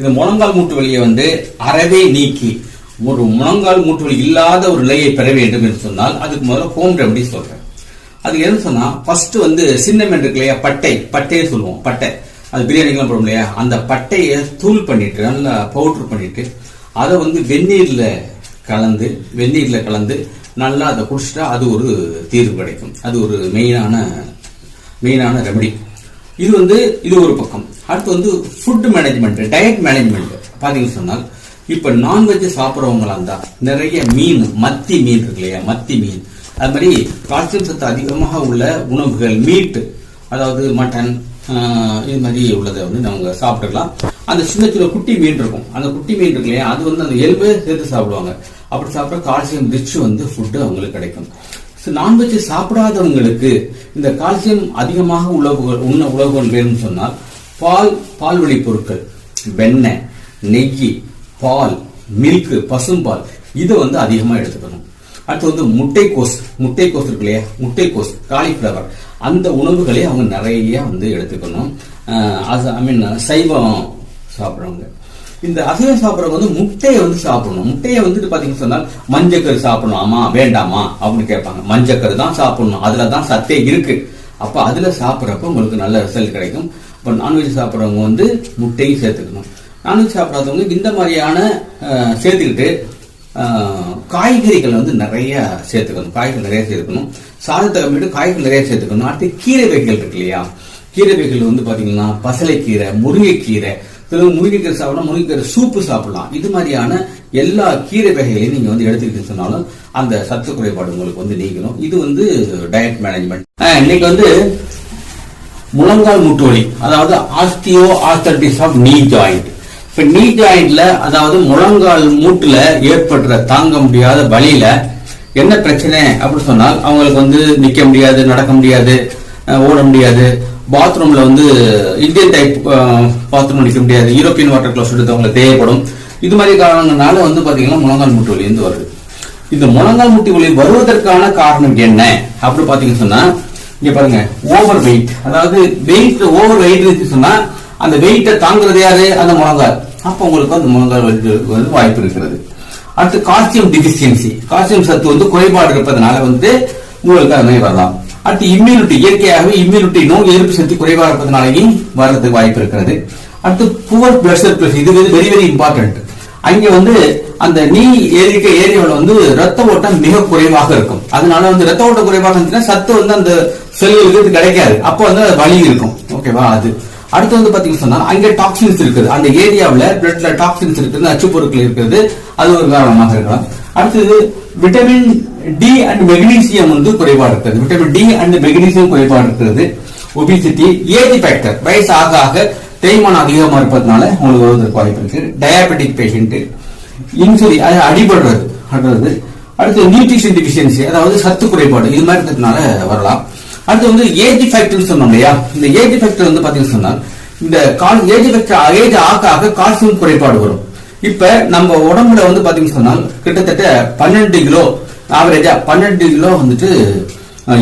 இந்த முழங்கால் மூட்டு வலியை வந்து அறவே நீக்கி ஒரு முழங்கால் மூட்டு வலி இல்லாத ஒரு நிலையை பெற வேண்டும் என்று சொன்னால் அதுக்கு முதல்ல ஹோம் ரெமடி சொல்றேன். அது என்ன சொன்னா ஃபர்ஸ்ட் வந்து சின்னம் இருக்கு இல்லையா பட்டை பட்டையே சொல்லுவோம் பட்டை. அது பிரியாணிக்கெல்லாம் போடும் இல்லையா? அந்த பட்டையை தூள் பண்ணிட்டு நல்லா பவுடர் பண்ணிட்டு அதை வந்து வெந்நீரில் கலந்து வெந்நீரில் கலந்து நல்லா அதை குடிச்சிட்டா அது ஒரு தீர்வு கிடைக்கும். அது ஒரு மெயினான மெயினான ரெமடி இது வந்து இது ஒரு பக்கம். அடுத்து வந்து ஃபுட் மேனேஜ்மெண்ட் டயட் மேனேஜ்மெண்ட் பார்த்தீங்கன்னு சொன்னால் இப்ப நான்வெஜ் சாப்பிட்றவங்களா இருந்தா நிறைய மீன் மத்தி மீன் இருக்கு இல்லையா? மத்தி மீன். அது மாதிரி கால்சியம் சத்து அதிகமாக உள்ள உணவுகள் மீட்டு அதாவது மட்டன் இது மாதிரி உள்ளதை வந்து அவங்க சாப்பிட்டுக்கலாம். அந்த சின்ன சின்ன குட்டி மீன் இருக்கும். அந்த குட்டி மீன் இருக்கு இல்லையா? அது வந்து அந்த எலும்பு சேர்த்து சாப்பிடுவாங்க. அப்படி சாப்பிட்டா கால்சியம் ரிச் வந்து ஃபுட்டு அவங்களுக்கு கிடைக்கும். நான்வெஜ் சாப்பிடாதவங்களுக்கு இந்த கால்சியம் அதிகமாக உணவுகள் உண்ண உலகம் வேணும்னு சொன்னால் பால் பால்வழி பொருட்கள் வெண்ணெய் நெய் பால் மில்க் பசும்பால் இதை வந்து அதிகமாக எடுத்துக்கணும். அடுத்து வந்து முட்டைக்கோஸ் முட்டைக்கோஸ் இருக்கு இல்லையா? முட்டைக்கோஸ் காலிஃப்ளவர் அந்த உணவுகளை அவங்க நிறைய வந்து எடுத்துக்கணும். ஐ மீன் சைவம் சாப்பிட்றவங்க. இந்த அசைவம் சாப்பிட்றவங்க வந்து முட்டையை வந்து சாப்பிடணும். முட்டையை வந்துட்டு பாத்தீங்கன்னு சொன்னால் மஞ்சக்கரு சாப்பிடணுமா. வேண்டாமா? அப்படின்னு கேட்பாங்க. மஞ்சக்கரு தான் சாப்பிடணும். அதுல தான் சத்தே இருக்கு. அப்ப அதுல சாப்பிட்றப்ப உங்களுக்கு நல்ல ரிசல்ட் கிடைக்கும். இப்போ நான்வெஜ் சாப்பிட்றவங்க வந்து முட்டையும் சேர்த்துக்கணும். நான்வெஜ் சாப்பிடாதவங்க இந்த மாதிரியான சேர்த்துக்கிட்டு காய்கறிகள் வந்து நிறைய சேர்த்துக்கணும். காய்கறி நிறைய சேர்த்துக்கணும். சாதத்தை கம்மிட்டு காய்கறி நிறைய சேர்த்துக்கணும். அடுத்து கீரை வகைகள் இருக்கு இல்லையா? கீரை வகைகள் வந்து பாத்தீங்கன்னா பசலைக்கீரை முருங்கைக்கீரை திரும்ப முருங்கைக்கீரை சாப்பிடலாம் முருங்கைக்கீரை சூப்பு சாப்பிடலாம். இது மாதிரியான எல்லா கீரை வகைகளையும் நீங்க வந்து எடுத்துக்கிட்டு சொன்னாலும் அந்த சத்து குறைபாடு உங்களுக்கு வந்து நீக்கணும் இது வந்து டயட் மேனேஜ்மெண்ட் இன்னைக்கு வந்து முழங்கால் மூட்டு வலி அதாவது osteoarthritis of knee joint இப்ப நீ ஜாயிண்ட்ல அதாவது முழங்கால் மூட்டுல ஏற்படுற தாங்க முடியாத வழியில என்ன பிரச்சனை அப்படின்னு சொன்னால் அவங்களுக்கு வந்து நிக்க முடியாது நடக்க முடியாது ஓட முடியாது. பாத்ரூம்ல வந்து இந்தியன் டைப் பாத்ரூம் அடிக்க முடியாது. யூரோப்பியன் வாட்டர் க்ளோஸ் அவங்களுக்கு தேவைப்படும். இது மாதிரி காரணங்களால வந்து பாத்தீங்கன்னா முழங்கால் மூட்டு வலி வந்து வருது. இந்த முழங்கால் முட்டி வலி வருவதற்கான காரணம் என்ன? அப்படி பாத்தீங்கன்னு சொன்னா இங்க பாருங்க ஓவர் வெயிட் அதாவது வெயிட் ஓவர் வெயிட் சொன்னா அந்த வெயிட்டை தாங்குறது யாரு? அந்த முழங்கால். அப்ப உங்களுக்கு அந்த முழங்கால் வந்து வாய்ப்பு இருக்கிறது. அடுத்து கால்சியம் டிஃபிஷியன்சி கால்சியம் சத்து வந்து குறைபாடு இருப்பதனால வந்து உங்களுக்கு அது மாதிரி வரலாம். அடுத்து இம்யூனிட்டி இயற்கையாகவே இம்யூனிட்டி நோய் எதிர்ப்பு சக்தி குறைவாக இருப்பதனாலையும் வர்றதுக்கு வாய்ப்பு இருக்கிறது. அடுத்து புவர் பிளட் சர்க்குலேஷன் இது வந்து வெரி வெரி இம்பார்ட்டன்ட் அங்க வந்து அந்த நீ ஏரிக்க ஏரியாவில் வந்து ரத்த ஓட்டம் மிக குறைவாக இருக்கும். அதனால வந்து ரத்த ஓட்டம் குறைவாக இருந்துச்சுன்னா சத்து வந்து அந்த செல்களுக்கு கிடைக்காது. அப்போ வந்து அது வலி இருக்கும். ஓகேவா அது. அடுத்து வந்து பாத்தீங்கன்னா சொன்னா அங்க டாக்ஸின்ஸ் இருக்குது. அந்த ஏரியாவில் பிளட்ல டாக்ஸின்ஸ் இருக்குது அச்சுப்பொருட்கள் இருக்கிறது. அது ஒரு காரணமாக இருக்கலாம். அடுத்தது விட்டமின் டி அண்ட் மெக்னீசியம் வந்து குறைபாடு இருக்கிறது விட்டமின் டி அண்ட் மெக்னீசியம் குறைபாடு இருக்கிறது ஒபிசிட்டி ஏஜ் ஃபேக்டர் வயசு ஆக ஆக தேய்மானம் அதிகமாக இருப்பதனால உங்களுக்கு வருவதற்கு வாய்ப்பு இருக்கு. டயாபெட்டிக் பேஷண்ட் இன்சுரி அது அடிபடுறது அடுத்தது அடுத்து நியூட்ரிஷன் டிஃபிஷியன்சி அதாவது சத்து குறைபாடு இது மாதிரி இருக்கிறதுனால வரலாம். அடுத்து வந்து ஏஜ் ஃபேக்டர் சொன்னோம் இல்லையா? இந்த ஏஜ் ஃபேக்டர் வந்து பாத்தீங்கன்னா சொன்னால் இந்த கால் ஏஜ் ஃபேக்டர் ஏஜ் ஆக ஆக கால்சியம் குறைபாடு வரும். இப்ப நம்ம உடம்புல வந்து பாத்தீங்கன்னா சொன்னால் கிட்டத்தட்ட பன்னெண்டு கிலோ ஆவரேஜா பன்னெண்டு கிலோ வந்துட்டு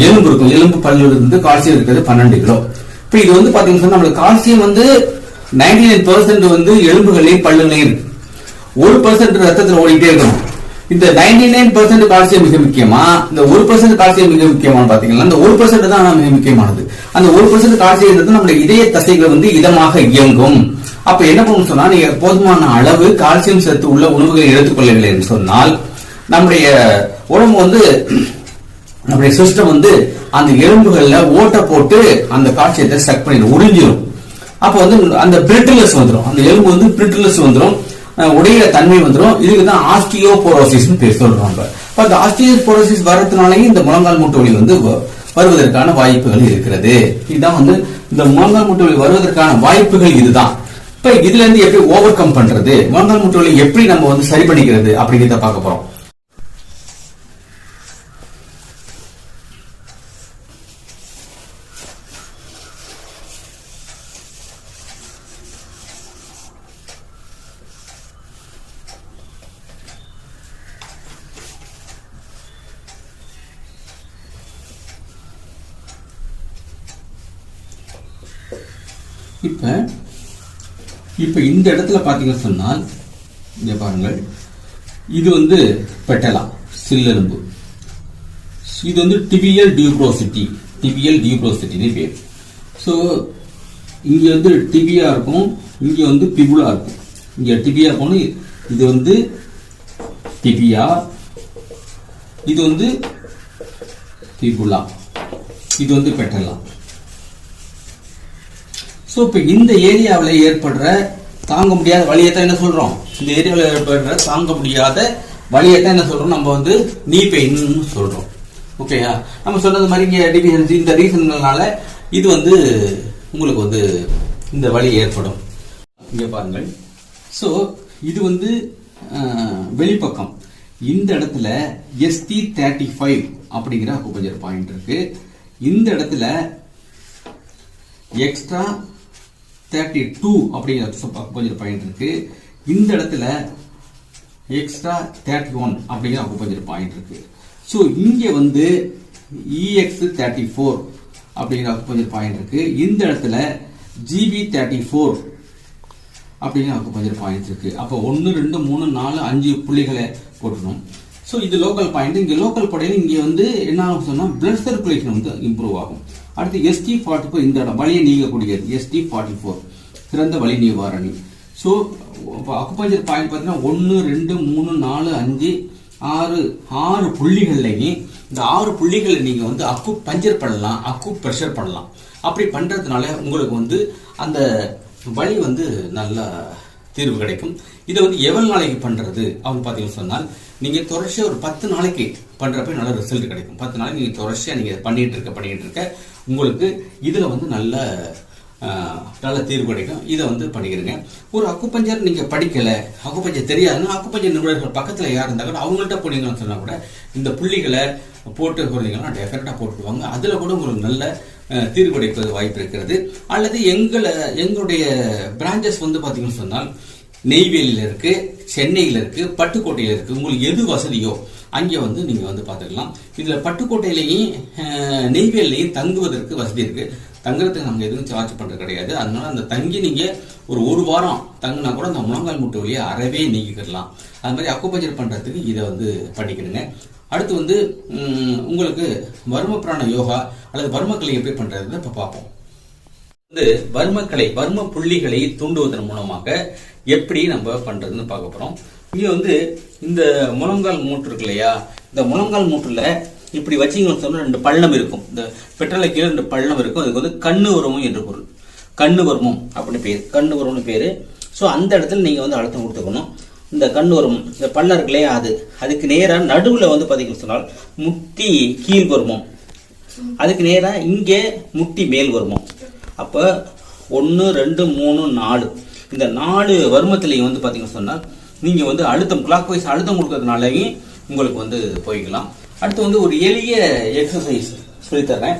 எலும்பு இருக்கும். எலும்பு பல்லு இருந்து கால்சியம் இருக்கிறது பன்னெண்டு கிலோ. இப்போ இது வந்து பாத்தீங்கன்னா சொன்னால் நம்மளுக்கு கால்சியம் வந்து நைன்டி நைன் வந்து எலும்புகள்லையும் பல்லுலையும் இருக்கு. ஒரு பர்சன்ட் ரத்தத்தில் ஓடிட்டே இருக்கணும். இந்த நைன்டி நைன் பர்சன்ட் கால்சியம் மிக முக்கியமா? இந்த ஒரு பர்சன்ட் கால்சியம் மிக முக்கியமானு பாத்தீங்கன்னா இந்த ஒரு பர்சன்ட் தான் மிக முக்கியமானது. அந்த ஒரு பர்சன்ட் கால்சியம் நம்மளுடைய இதய தசைகள் வந்து இதமாக இயங்கும். அப்ப என்ன பண்ணணும் சொன்னா நீங்க போதுமான அளவு கால்சியம் சத்து உள்ள உணவுகளை எடுத்துக்கொள்ளவில்லை என்று சொன்னால் நம்முடைய உடம்பு வந்து நம்முடைய சிஸ்டம் வந்து அந்த எலும்புகள்ல ஓட்டை போட்டு அந்த காட்சியத்தை செக் பண்ணிடும் உறிஞ்சிடும் அப்ப வந்து அந்த பிரிட்டிலஸ் வந்துடும் அந்த எலும்பு வந்து பிரிட்டிலஸ் வந்துடும் உடைய உடையிற தன்மை வந்துடும் இதுக்கு தான் ஆஸ்டியோபோரோசிஸ் பேர் சொல்றாங்க இப்போ அந்த ஆஸ்டியோபோரோசிஸ் வரதுனாலயும் இந்த முழங்கால் மூட்டு வலி வந்து வ- வருவதற்கான வாய்ப்புகள் இருக்கிறது. இதுதான் வந்து இந்த முழங்கால் மூட்டு வலி வருவதற்கான வாய்ப்புகள் இதுதான். இப்ப இதுல இருந்து எப்படி ஓவர் கம் பண்றது? முழங்கால் மூட்டு வலி எப்படி நம்ம வந்து சரி பண்ணிக்கிறது அப்படிங்கிறத பார்க்க போறோம். இப்போ இப்போ இந்த இடத்துல பார்த்தீங்கன்னு சொன்னால் இங்கே பாருங்கள் இது வந்து பெட்டலா சில்லெலும்பு இது வந்து டிபியல் டியூப்ரோசிட்டி டிபியல் டியூப்ரோசிட்டின்னு பேர். ஸோ இங்கே வந்து டிபியா இருக்கும் இங்கே வந்து பிபுலா இருக்கும். இங்கே டிபியா இருக்கும்னு இது வந்து டிபியா இது வந்து பிபுலா இது வந்து பெட்டலா. ஸோ இப்போ இந்த ஏரியாவில் ஏற்படுற தாங்க முடியாத வழியை தான் என்ன சொல்கிறோம் இந்த ஏரியாவில் ஏற்படுற தாங்க முடியாத வழியை தான் என்ன சொல்கிறோம் நம்ம வந்து நீ பெயின்னு சொல்கிறோம் ஓகேயா நம்ம சொன்னது மாதிரி இங்கே டிவிஷன்ஸ் இந்த ரீசன்கள்னால இது வந்து உங்களுக்கு வந்து இந்த வலி ஏற்படும். இங்கே பாருங்கள். ஸோ இது வந்து வெளிப்பக்கம். இந்த இடத்துல எஸ்டி தேர்ட்டி ஃபைவ் அப்படிங்கிற அக்குபஞ்சர் பாயிண்ட் இருக்கு. இந்த இடத்துல எக்ஸ்ட்ரா தேர்ட்டி டூ அப்படிங்கிற கொஞ்சம் பாயிண்ட் இருக்கு. இந்த இடத்துல எக்ஸ்ட்ரா தேர்ட்டி ஒன் அப்படிங்கிற அக்குப்பஞ்சர் பாயிண்ட் இருக்கு. ஸோ இங்கே வந்து இஎக்ஸ் தேர்ட்டி ஃபோர் அப்படிங்கிற அக்குபஞ்சர் பாயிண்ட் இருக்கு. இந்த இடத்துல ஜிபி தேர்ட்டி ஃபோர் அப்படிங்கிற அக்குபஞ்சர் பாயிண்ட் இருக்கு. அப்போ ஒன்று ரெண்டு மூணு நாலு அஞ்சு புள்ளிகளை போட்டுக்கணும். ஸோ இது லோக்கல் பாயிண்ட் இங்கே லோக்கல் பாயிண்ட் இங்கே வந்து என்ன ஆகும் சொன்னால் பிளட் சர்க்குலேஷன் வந்து இம்ப்ரூவ் ஆகும். அடுத்து எஸ்டி ஃபார்ட்டி ஃபோர் இந்த இடம் வழியை நீங்கக்கூடியது. எஸ்டி ஃபார்ட்டி ஃபோர் சிறந்த வழி நிவாரணி. ஸோ அக்குபஞ்சர் பாயிண்ட் பார்த்தீங்கன்னா ஒன்று ரெண்டு மூணு நாலு அஞ்சு ஆறு ஆறு புள்ளிகள்லையும் இந்த ஆறு புள்ளிகளை நீங்கள் வந்து அக்கு பஞ்சர் பண்ணலாம் அக்கு ப்ரெஷர் பண்ணலாம். அப்படி பண்ணுறதுனால உங்களுக்கு வந்து அந்த வழி வந்து நல்லா தீர்வு கிடைக்கும். இதை வந்து எவ்வளோ நாளைக்கு பண்ணுறது அப்படின்னு பார்த்தீங்கன்னு சொன்னால் நீங்க தொடர்ச்சியா ஒரு பத்து நாளைக்கு பண்றப்ப நல்ல ரிசல்ட் கிடைக்கும். பத்து நாளைக்கு நீங்க தொடர்ச்சியா நீங்க பண்ணிட்டு இருக்க பண்ணிட்டு இருக்க உங்களுக்கு இதுல வந்து நல்ல நல்ல தீர்வு கிடைக்கும். இதை வந்து பண்ணிக்கிறீங்க ஒரு அக்குப்பஞ்சர் நீங்க படிக்கல அக்குப்பஞ்சர் தெரியாதுன்னா அக்குப்பஞ்சர் நிபுணர்கள் பக்கத்துல யார் இருந்தா கூட அவங்கள்ட்ட போனீங்கன்னு சொன்னா கூட இந்த புள்ளிகளை போட்டு போறீங்கன்னா டெஃபினட்டா போட்டுருவாங்க அதுல கூட உங்களுக்கு நல்ல தீர்வு கிடைப்பது வாய்ப்பு இருக்கிறது. அல்லது எங்களை எங்களுடைய பிரான்ச்சஸ் வந்து பாத்தீங்கன்னு சொன்னால் நெய்வேலியில் இருக்கு சென்னையில் இருக்கு பட்டுக்கோட்டையில் இருக்கு. உங்களுக்கு எது வசதியோ அங்கே வந்து நீங்கள் வந்து பார்த்துக்கலாம். இதில் பட்டுக்கோட்டையிலையும் நெய்வேலிலையும் தங்குவதற்கு வசதி இருக்கு. தங்குறதுக்கு நம்ம எதுவும் சார்ஜ் பண்ணுறது கிடையாது. அதனால அந்த தங்கி நீங்கள் ஒரு ஒரு வாரம் தங்கினா கூட அந்த முழங்கால் முட்டை வழியை அறவே நீக்கிக்கிடலாம் அது மாதிரி அக்குபஞ்சர் பண்ணுறதுக்கு இதை வந்து பண்ணிக்கிடுங்க அடுத்து வந்து உங்களுக்கு வர்ம பிராண யோகா அல்லது வர்மக்கலை எப்படி பண்ணுறதுன்னு இப்போ பார்ப்போம். வந்து வர்மக்கலை வர்ம புள்ளிகளை தூண்டுவதன் மூலமாக எப்படி நம்ம பண்றதுன்னு பார்க்க போறோம். இங்க வந்து இந்த முழங்கால் மூட்டு இருக்கு இல்லையா? இந்த முழங்கால் மூட்டுல இப்படி வச்சிங்கன்னு சொன்னா ரெண்டு பள்ளம் இருக்கும். இந்த பெட்ரோலை கீழே ரெண்டு பள்ளம் இருக்கும். அதுக்கு வந்து கண்ணு வருமம் என்று பொருள். கண்ணு வருமம் அப்படின்னு பேர். கண்ணு வரும்னு பேர். ஸோ அந்த இடத்துல நீங்கள் வந்து அழுத்தம் கொடுத்துக்கணும். இந்த கண் வருமம் இந்த பள்ளம் இருக்கு இல்லையா? அது. அதுக்கு நேராக நடுவில் வந்து பார்த்தீங்கன்னு சொன்னால் முட்டி கீழ் வருமம் அதுக்கு நேராக இங்கே முட்டி மேல் வருமம் அப்போ ஒன்று ரெண்டு மூணு நாலு. இந்த நாலு வருமத்திலையும் வந்து பார்த்தீங்கன்னு சொன்னால் நீங்கள் வந்து அழுத்தம் கிளாக் வைஸ் அழுத்தம் கொடுக்கறதுனாலையும் உங்களுக்கு வந்து போய்க்கலாம். அடுத்து வந்து ஒரு எளிய எக்ஸசைஸ் சொல்லித்தரேன்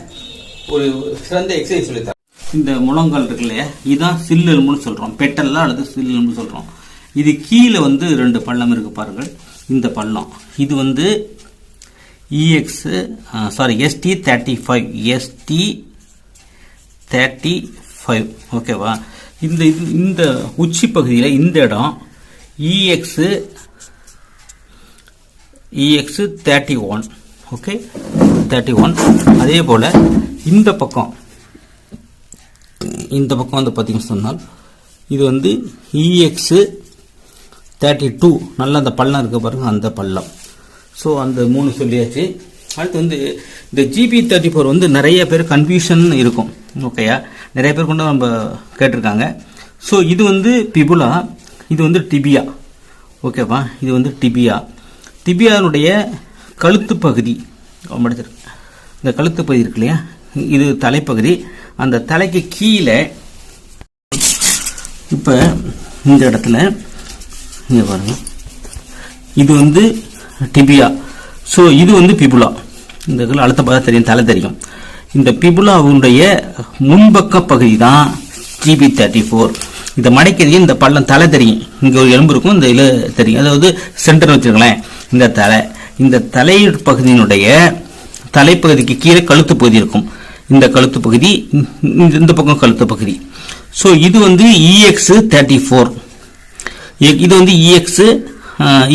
ஒரு சிறந்த எக்ஸசைஸ் சொல்லித்தரேன் இந்த முழங்கால் இருக்கு இல்லையா? இதுதான் சில்லெலும்புன்னு சொல்கிறோம் பெட்டல்லாம் அல்லது சில்லெலும்புன்னு சொல்கிறோம் இது கீழே வந்து ரெண்டு பள்ளம் இருக்கு பாருங்கள். இந்த பள்ளம். இது வந்து EX sorry ST thirty five ST thirty five ஓகேவா இந்த இது இந்த உச்சி பகுதியில் இந்த இடம் EX EX thirty one okay thirty one அதே போல் இந்த பக்கம் இந்த பக்கம் வந்து பார்த்திங்கன்னு சொன்னால் இது வந்து இஎக்ஸு தேர்ட்டி டூ நல்ல அந்த பள்ளம் இருக்க பாருங்கள் அந்த பள்ளம். ஸோ அந்த மூணு சொல்லியாச்சு. அடுத்து வந்து இந்த ஜிபி தேர்ட்டி ஃபோர் வந்து நிறைய பேர் கன்ஃபியூஷன் இருக்கும். ஓகேயா நிறைய பேர் கொண்டு நம்ம கேட்டிருக்காங்க. ஸோ இது வந்து பிபுலா இது வந்து டிபியா. ஓகேவா இது வந்து டிபியா. டிபியானுடைய கழுத்து பகுதி படிச்சிருக்கு இந்த கழுத்து பகுதி இருக்கு இல்லையா? இது தலைப்பகுதி. அந்த தலைக்கு கீழே இப்போ இந்த இடத்துல இங்கே பாருங்க. இது வந்து டிபியா. ஸோ இது வந்து பிபுலா. இந்த அழுத்த பார்த்தா தெரியும் தலை தெரியும். இந்த பிபுலாவுடைய முன்பக்க பகுதி தான் ஜிபி தேர்ட்டி ஃபோர் இந்த மடைக்கதியும் இந்த பள்ளம் தலை தெரியும். இங்கே ஒரு எலும்பு இருக்கும் இந்த இதில் தெரியும். அதாவது சென்டர் வச்சுருங்களேன் இந்த தலை. இந்த தலை பகுதியினுடைய தலைப்பகுதிக்கு கீழே கழுத்து பகுதி இருக்கும். இந்த கழுத்து பகுதி இந்த இந்த பக்கம் கழுத்து பகுதி. ஸோ இது வந்து இஎக்ஸு தேர்ட்டி ஃபோர் இது வந்து இஎக்ஸு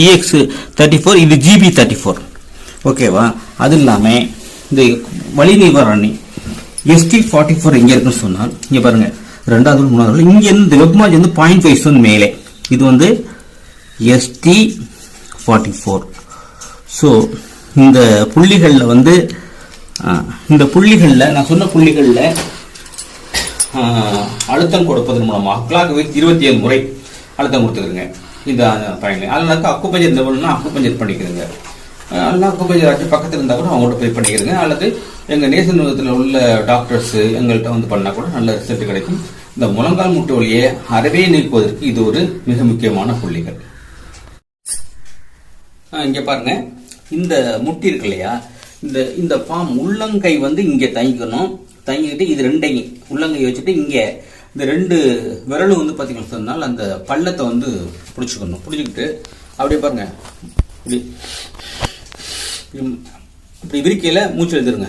இஎக்ஸு தேர்ட்டி ஃபோர் இது ஜிபி தேர்ட்டி ஃபோர் ஓகேவா அது இல்லாமல் இந்த வழி நிவாரணி எஸ்டி ஃபார்ட்டி ஃபோர் எங்கே இருக்குன்னு சொன்னால் இங்கே பாருங்க ரெண்டாவது மூணாவது இங்கே இந்த வெப்மாஜ் வந்து பாயிண்ட் ஃபைவ் வந்து மேலே. இது வந்து எஸ்டி ஃபார்ட்டி ஃபோர் ஸோ இந்த புள்ளிகளில் வந்து இந்த புள்ளிகளில் நான் சொன்ன புள்ளிகளில் அழுத்தம் கொடுப்பதன் மூலமாக கிளாக் வைஸ் இருபத்தி ஏழு முறை அழுத்தம் கொடுத்துக்கிறங்க இந்த பயணம் அதனால அக்குப்பஞ்சர் நிபுணர்னா அக்குப்பஞ்சர் பண்ணிக்கிறேங்க. அல்ல குபேஜராஜ் பக்கத்தில் இருந்தால் கூட அவங்கள்ட்ட போய் பண்ணிக்கிறங்க அல்லது எங்கள் நேச நிறுவனத்தில் உள்ள டாக்டர்ஸ் எங்கள்கிட்ட வந்து பண்ணால் கூட நல்ல ரிசல்ட் கிடைக்கும். இந்த முழங்கால் முட்டு வழியை அறவே நீக்குவதற்கு இது ஒரு மிக முக்கியமான புள்ளிகள். இங்கே பாருங்க. இந்த முட்டி இருக்கு இல்லையா? இந்த இந்த பாம் உள்ளங்கை வந்து இங்கே தங்கிக்கணும். தங்கிக்கிட்டு இது ரெண்டையும் உள்ளங்கை வச்சுட்டு இங்கே இந்த ரெண்டு விரலும் வந்து பார்த்தீங்கன்னா சொன்னால் அந்த பள்ளத்தை வந்து பிடிச்சிக்கணும். பிடிச்சிக்கிட்டு அப்படியே பாருங்க. இப்படி. இப்படி- விரிக்கையில் மூச்சு எழுதுருங்க.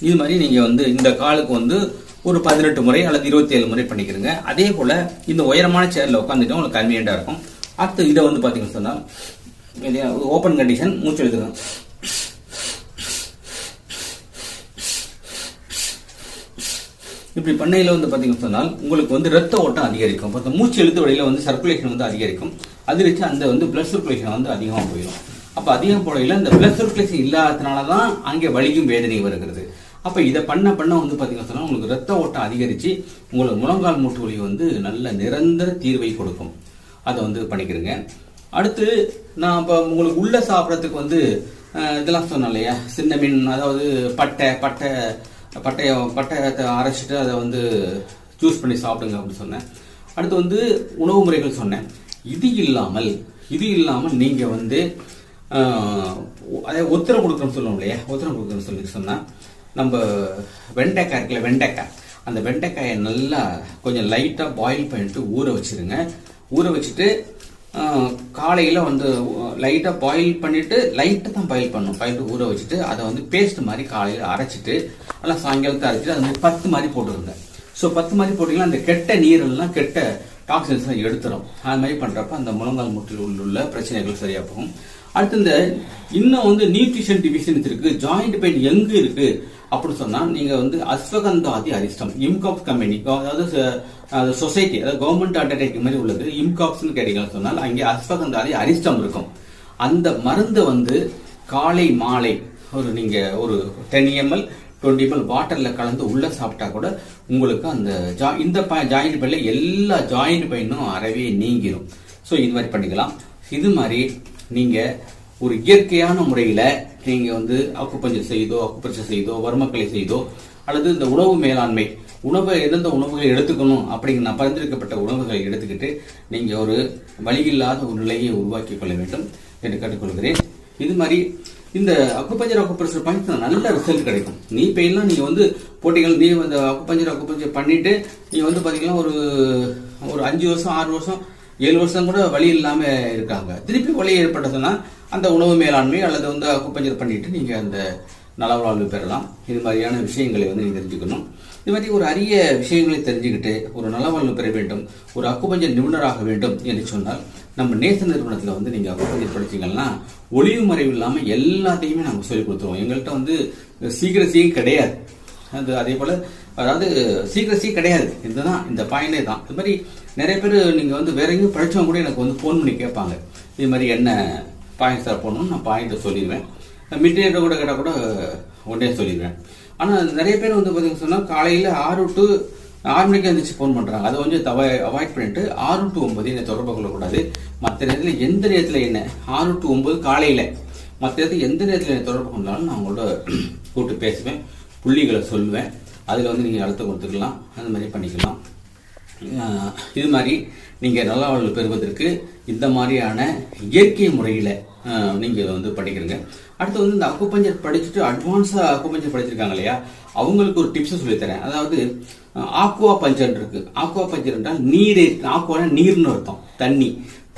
இது மாதிரி நீங்கள் வந்து இந்த காலுக்கு வந்து ஒரு பதினெட்டு முறை அல்லது இருபத்தி ஏழு முறை பண்ணிக்கிறங்க. அதே போல் இந்த உயரமான சேரில் உட்காந்துட்டு உங்களுக்கு கன்வீனியண்டா இருக்கும். அடுத்து இதை வந்து பார்த்தீங்கன்னு சொன்னால் ஓப்பன் கண்டிஷன் மூச்சு எழுதுங்க. இப்படி பண்ணையில் வந்து பார்த்தீங்கன்னு சொன்னால் உங்களுக்கு வந்து ரத்த ஓட்டம் அதிகரிக்கும். இப்போ மூச்சு எழுத்து வழியில் வந்து சர்க்குலேஷன் வந்து அதிகரிக்கும். அதிகரிச்சு அந்த வந்து பிளட் சர்க்குலேஷன் வந்து அதிகமாக போயிடும் அப்போ அதிகம் போடையில் இந்த பிளட் சர்க்குலேஷன் இல்லாததுனால தான் அங்கே வலியும் வேதனை வருகிறது. அப்போ இதை பண்ண பண்ண வந்து பார்த்தீங்கன்னு சொன்னால் உங்களுக்கு ரத்த ஓட்டம் அதிகரித்து உங்களுக்கு முழங்கால் மூட்டு வலி வந்து நல்ல நிரந்தர தீர்வை கொடுக்கும். அதை வந்து பண்ணிக்கிறேங்க. அடுத்து நான் இப்போ உங்களுக்கு உள்ளே சாப்பிட்றதுக்கு வந்து இதெல்லாம் சொன்னேன் இல்லையா? சின்ன மீன் அதாவது பட்டை பட்டை பட்டைய பட்டையத்தை அரைச்சிட்டு அதை வந்து சூஸ் பண்ணி சாப்பிடுங்க அப்படின்னு சொன்னேன். அடுத்து வந்து உணவு முறைகள் சொன்னேன். இது இல்லாமல் இது இல்லாமல் நீங்கள் வந்து ஆஹ், அதே உத்தரம் கொடுக்குறோம்னு சொல்லுவோம் இல்லையா? உத்தரம் கொடுக்குறோம்னு சொல்லி சொன்னால் நம்ம வெண்டைக்காய் இருக்குல்ல வெண்டைக்காய். அந்த வெண்டைக்காயை நல்லா கொஞ்சம் லைட்டாக பாயில் பண்ணிட்டு ஊற வச்சிருங்க. ஊற வச்சுட்டு காலையில் வந்து லைட்டாக பாயில் பண்ணிவிட்டு லைட்டாக தான் பாயில் பண்ணணும். பாயில் ஊற வச்சுட்டு அதை வந்து பேஸ்ட் மாதிரி காலையில் அரைச்சிட்டு நல்லா சாயங்காலத்தை அரைச்சிட்டு அது மாதிரி பத்து மாதிரி போட்டுருங்க. ஸோ பத்து மாதிரி போட்டிங்கன்னா அந்த கெட்ட நீரெல்லாம் கெட்ட டாக்ஸின்ஸ்லாம் எடுத்துரும். அது மாதிரி பண்ணுறப்ப அந்த முழங்கால் முற்றில் உள்ள பிரச்சனைகள் சரியாக போகும். அடுத்து இந்த இன்னும் வந்து நியூட்ரிஷன் டிவிஷன் இருக்கு ஜாயிண்ட் பெயின் எங்கே இருக்குது அப்படின்னு சொன்னால் நீங்கள் வந்து அஸ்வகந்தாதி அரிஷ்டம் இம்காப் கம்பெனி அதாவது சொசைட்டி அதாவது கவர்மெண்ட் அண்டர்டேக்கிங் மாதிரி உள்ளது. இம்காப்ஸ்னு கேட்டீங்கன்னு சொன்னால் அங்கே அஸ்வகந்தாதி அரிஷ்டம் இருக்கும். அந்த மருந்து வந்து காலை மாலை ஒரு நீங்கள் ஒரு டென் எம்எல் டுவெண்ட்டி எம்எல் வாட்டரில் கலந்து உள்ள சாப்பிட்டா கூட உங்களுக்கு அந்த ஜா- இந்த ஜாயிண்ட் பெயின்ல எல்லா ஜாயிண்ட் பெயினும் அறவே நீங்கிடும் ஸோ இது மாதிரி பண்ணிக்கலாம். இது மாதிரி நீங்கள் ஒரு இயற்கையான முறையில் நீங்கள் வந்து அக்குப்பஞ்சம் செய்தோ அக்குப்பஞ்சம் செய்தோ வர்மக்களை செய்தோ அல்லது இந்த உணவு மேலாண்மை உணவை எந்தெந்த உணவுகளை எடுத்துக்கணும் அப்படிங்கிற நான் பரிந்துரைக்கப்பட்ட உணவுகளை எடுத்துக்கிட்டு நீங்கள் ஒரு வழியில்லாத ஒரு நிலையை உருவாக்கி கொள்ள வேண்டும் என்று கேட்டுக்கொள்கிறேன். இது மாதிரி இந்த அக்குப்பஞ்சர் அக்குப்பஞ்சர் பண்ணி நல்ல ரிசல்ட் கிடைக்கும். நீ பெயின்லாம் நீங்கள் வந்து போட்டிகள் நீ அந்த அக்குப்பஞ்சர் அக்குப்பஞ்சர் பண்ணிட்டு நீ வந்து பார்த்தீங்கன்னா ஒரு ஒரு அஞ்சு வருஷம் ஆறு வருஷம் ஏழு வருஷம் கூட வழி இல்லாமல் இருக்காங்க. திருப்பி வழி ஏற்பட்டதுன்னா அந்த உணவு மேலாண்மை அல்லது வந்து அக்குப்பஞ்சர் பண்ணிட்டு நீங்கள் அந்த நலவாழ்வு பெறலாம். இது மாதிரியான விஷயங்களை வந்து நீங்கள் தெரிஞ்சுக்கணும். இது மாதிரி ஒரு அரிய விஷயங்களை தெரிஞ்சுக்கிட்டு ஒரு நலவாழ்வு பெற வேண்டும் ஒரு அக்குப்பஞ்சர் நிபுணராக வேண்டும் என்று சொன்னால் நம்ம நேச நிறுவனத்தில் வந்து நீங்கள் அக்குப்பஞ்சர் படிச்சீங்கன்னா ஒளிவு மறைவு இல்லாமல் எல்லாத்தையுமே நாங்கள் சொல்லிக் கொடுத்துருவோம். எங்கள்கிட்ட வந்து சீக்கிரசியும் கிடையாது. அது அதே போல் அதாவது சீக்கிரசி கிடையாது. இதுதான் இந்த பாயிண்டே தான். இது மாதிரி நிறைய பேர் நீங்கள் வந்து வேற எங்கேயும் படிச்சவங்க கூட எனக்கு வந்து ஃபோன் பண்ணி கேட்பாங்க. இது மாதிரி என்ன பாயிண்ட் சார் போடணும்னு நான் பாயிண்ட்டை சொல்லிடுவேன். மிட் கூட கேட்டால் கூட உடனே சொல்லிடுவேன். ஆனால் நிறைய பேர் வந்து பார்த்தீங்கன்னா சொன்னால் காலையில் ஆறு டு ஆறு மணிக்கு எழுந்திரிச்சு ஃபோன் பண்ணுறாங்க அதை கொஞ்சம் தவ அவாய்ட் பண்ணிட்டு ஆறு டு ஒன்பது என்னை தொடர்பு கொள்ளக்கூடாது. மற்ற நேரத்தில் எந்த நேரத்தில் என்ன? ஆறு டு ஒன்பது காலையில். மற்ற நேரத்தில் எந்த நேரத்தில் என்னை தொடர்பு கொண்டாலும் நான் உங்களோட கூப்பிட்டு பேசுவேன். புள்ளிகளை சொல்லுவேன். அதில் வந்து நீங்கள் அழுத்தம் கொடுத்துக்கலாம். அந்த மாதிரி பண்ணிக்கலாம். இது மாதிரி நீங்கள் நல்ல வாழ்வு பெறுவதற்கு இந்த மாதிரியான இயற்கை முறையில் நீங்கள் வந்து படிக்கிறீங்க. அடுத்து வந்து இந்த அக்குப்பஞ்சர் படிச்சுட்டு அட்வான்ஸாக அக்குப்பஞ்சர் படிச்சிருக்காங்க இல்லையா அவங்களுக்கு ஒரு டிப்ஸை சொல்லித்தரேன். அதாவது ஆக்குவா பஞ்சர் இருக்கு. ஆக்குவா பஞ்சர் என்றால் நீர் ஆக்குவான நீர்னு அர்த்தம். தண்ணி.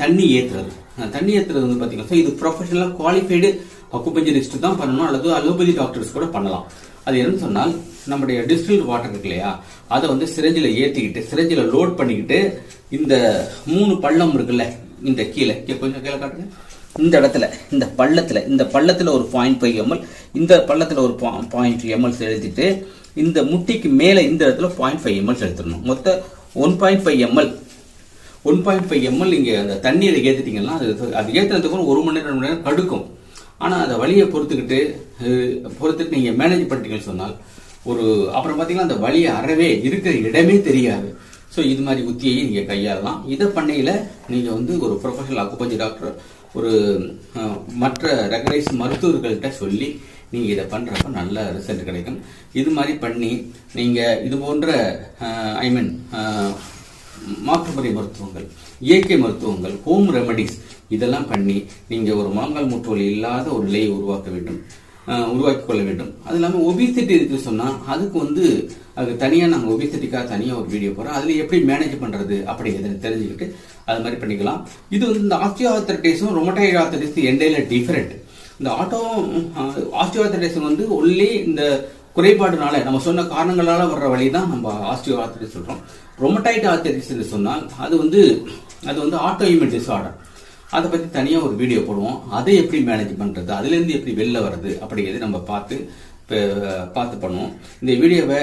தண்ணி ஏற்றுறது தண்ணி ஏற்றுறது வந்து பார்த்தீங்கன்னா இது ப்ரொஃபஷனலாக குவாலிஃபைடு அக்குப்பஞ்சரிஸ்ட் தான் பண்ணணும் அல்லது அலோபதி டாக்டர்ஸ் கூட பண்ணலாம். அது என்னன்னு சொன்னால் நம்முடைய டிஸ்டில் வாட்டர் இருக்கு இல்லையா அதை வந்து சிரஞ்சில ஏற்றிக்கிட்டு சிரஞ்சில லோட் பண்ணிக்கிட்டு இந்த மூணு பள்ளம் இருக்குல்ல இந்த கீழே கீழே. கொஞ்சம் கீழே காட்டுங்க. இந்த இடத்துல இந்த பள்ளத்தில் இந்த பள்ளத்தில் ஒரு பாயிண்ட் ஃபைவ் எம்எல் இந்த பள்ளத்தில் ஒரு பாயிண்ட் எம்எல் செலுத்திட்டு இந்த முட்டிக்கு மேலே இந்த இடத்துல பாயிண்ட் ஃபைவ் எம்எல் செலுத்தணும் மொத்த one point five ML one point five ML இங்கே அந்த தண்ணீரை ஏற்றுட்டீங்கன்னா அது அது ஏற்றுறதுக்கு ஒரு மணி நேரம் ரெண்டு மணி நேரம் கடுக்கும். ஆனால் அதை வழியை பொறுத்துக்கிட்டு பொறுத்துட்டு நீங்கள் மேனேஜ் பண்ணிட்டீங்கன்னு சொன்னால் ஒரு அப்புறம் பார்த்தீங்கன்னா அந்த வழியை அறவே இருக்கிற இடமே தெரியாது. ஸோ இது மாதிரி உத்தியை நீங்கள் கையாளலாம். இதை பண்ணையில் நீங்கள் வந்து ஒரு ப்ரொஃபஷனல் அக்குபஞ்சு டாக்டர் ஒரு மற்ற ரெகனைஸ் மருத்துவர்கள்ட்ட சொல்லி நீங்கள் இதை பண்ணுறப்ப நல்ல ரிசல்ட் கிடைக்கும். இது மாதிரி பண்ணி நீங்கள் இது போன்ற ஐ மீன் மாற்றுமுறை மருத்துவங்கள் இயற்கை மருத்துவங்கள் ஹோம் ரெமடிஸ் இதெல்லாம் பண்ணி நீங்கள் ஒரு மாங்கால் முற்றுவலி இல்லாத ஒரு நிலையை உருவாக்க வேண்டும். உருவாக்கி கொள்ள வேண்டும். அது இல்லாமல் ஒபிசிட்டி இருக்குன்னு சொன்னால் அதுக்கு வந்து அது தனியாக நாங்கள் ஒபிசிட்டிக்காக தனியாக ஒரு வீடியோ போகிறோம் அதில் எப்படி மேனேஜ் பண்ணுறது அப்படிங்கிறத தெரிஞ்சுக்கிட்டு அது மாதிரி பண்ணிக்கலாம். இது வந்து இந்த ஆஸ்டியோ ஆத்தரைட்டிஸும் ரொமட்டாய்டு ஆத்தரைட்டிஸும் எண்டையில் டிஃப்ரெண்ட் இந்த ஆட்டோ ஆஸ்டியோ ஆத்தரைட்டிஸ் வந்து ஒன்லி இந்த குறைபாடுனால நம்ம சொன்ன காரணங்களால் வர்ற வழி தான் நம்ம ஆஸ்டியோ ஆர்த்தரைட்டிஸ் சொல்கிறோம் ரொமடைட் ஆர்த்தரைட்டிஸ் சொன்னால் அது வந்து அது வந்து ஆட்டோ இம்யூன் டிசார்டர் அதை பற்றி தனியாக ஒரு வீடியோ போடுவோம். அதை எப்படி மேனேஜ் பண்ணுறது அதுலேருந்து எப்படி வெளில வர்றது? அப்படிங்கிறது நம்ம பார்த்து பார்த்து பண்ணுவோம். இந்த வீடியோவை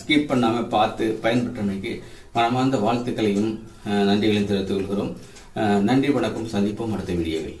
ஸ்கிப் பண்ணாமல் பார்த்து பயன்பெற்றமைக்கு மனமார்ந்த வாழ்த்துக்களையும் நன்றிகளையும் தெரிவித்துக் கொள்கிறோம். நன்றி வணக்கம். சந்திப்போம் அடுத்த வீடியோவில்